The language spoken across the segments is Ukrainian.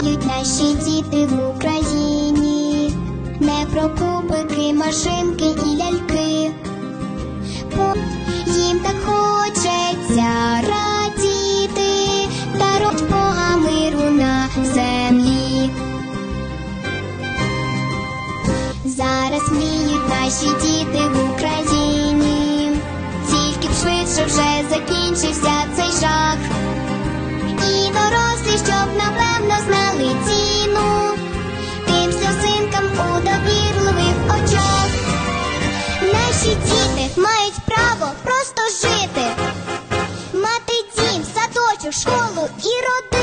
знають наші діти в Україні, не про кубики, машинки і ляльки. бо Їм так хочеться радіти та род Бога миру на землі. Зараз вміють наші діти. в школу і родину.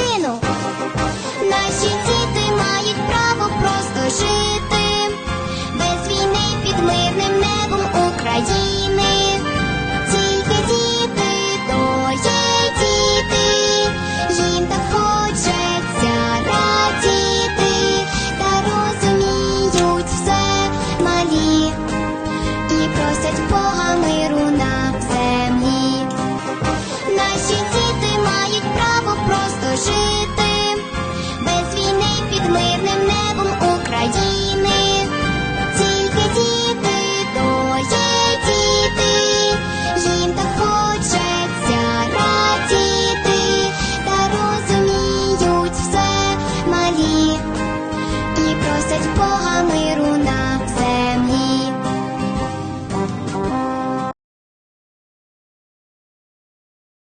Десять по